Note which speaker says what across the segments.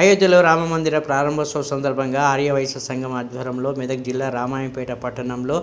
Speaker 1: అయోధ్యలో రామమందిర ప్రారంభోత్సవం సందర్భంగా ఆర్యవైశ్య సంఘం ఆధ్వర్యంలో మెదక్ జిల్లా రామాయంపేట పట్టణంలో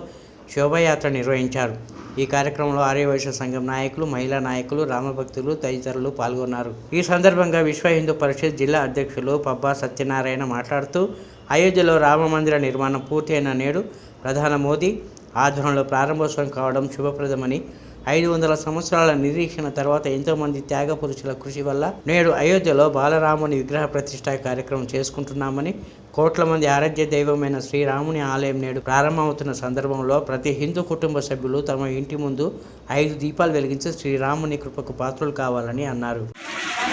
Speaker 1: శోభయాత్ర నిర్వహించారు. ఈ కార్యక్రమంలో ఆర్యవైశ్య సంఘం నాయకులు మహిళా నాయకులు రామభక్తులు తదితరులు పాల్గొన్నారు. ఈ సందర్భంగా విశ్వ హిందూ పరిషత్ జిల్లా అధ్యక్షులు పబ్బా సత్యనారాయణ మాట్లాడుతూ అయోధ్యలో రామమందిర నిర్మాణం పూర్తయిన నేడు ప్రధాని మోదీ ఆధ్వర్యంలో ప్రారంభోత్సవం కావడం శుభప్రదమని ఐదు వందల సంవత్సరాల నిరీక్షణ తర్వాత ఎంతోమంది త్యాగ పురుషుల కృషి వల్ల నేడు అయోధ్యలో బాలరాముని విగ్రహ ప్రతిష్ఠా కార్యక్రమం చేసుకుంటున్నామని కోట్ల మంది ఆరాధ్య దైవమైన శ్రీరాముని ఆలయం నేడు ప్రారంభమవుతున్న సందర్భంలో ప్రతి హిందూ కుటుంబ సభ్యులు తమ ఇంటి ముందు ఐదు దీపాలు వెలిగించి శ్రీరాముని కృపకు పాత్రలు కావాలని అన్నారు.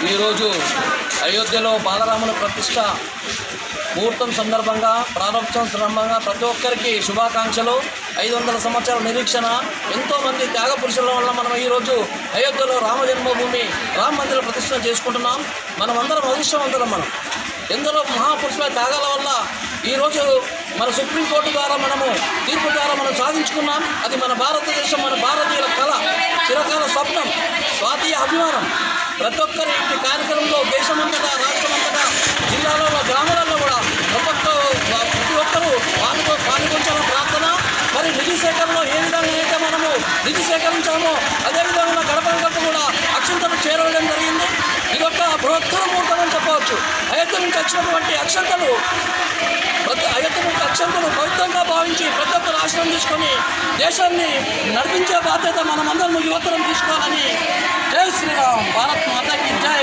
Speaker 2: ఈరోజు అయోధ్యలో బాలరాముల ప్రతిష్ట ముహూర్తం సందర్భంగా ప్రారంభం సందర్భంగా ప్రతి ఒక్కరికి శుభాకాంక్షలు. ఐదు వందల సంవత్సరాల నిరీక్షణ. ఎంతోమంది త్యాగ పురుషుల వల్ల మనం ఈరోజు అయోధ్యలో రామ జన్మభూమి రామ మందిర ప్రతిష్ట చేసుకుంటున్నాం. మనమందరం అదృష్టవంతులం మనం. ఎందరో మహాపురుషుల త్యాగాల వల్ల ఈరోజు మన సుప్రీంకోర్టు ద్వారా మనము తీర్పు ద్వారా మనం సాధించుకున్నాం. అది మన భారతదేశం మన భారతీయుల కళ చిరకాల స్వప్నం స్వాతీయ అభిమానం. ప్రతి ఒక్కరి ఈ కార్యక్రమంలో దేశమంతటా రాష్ట్రమంతటా జిల్లాలో గ్రామ సేకరించామో అదేవిధంగా గడప గడప కూడా అక్షంతలు చేరవడం జరిగింది. ఇది ఒక బృహత్తర ముహూర్తం అని చెప్పవచ్చు. అయోధ్య నుంచి వచ్చినటువంటి అక్షంతలు ప్రతి అయోధ్య నుంచి అక్షంతలు పవిత్రంగా భావించి ప్రతి ఒక్కరు ఆశ్రయం తీసుకొని దేశాన్ని నడిపించే బాధ్యత మనమందరం యువతరం తీసుకోవాలని జై శ్రీరామ్. భారత్ మాతకి జై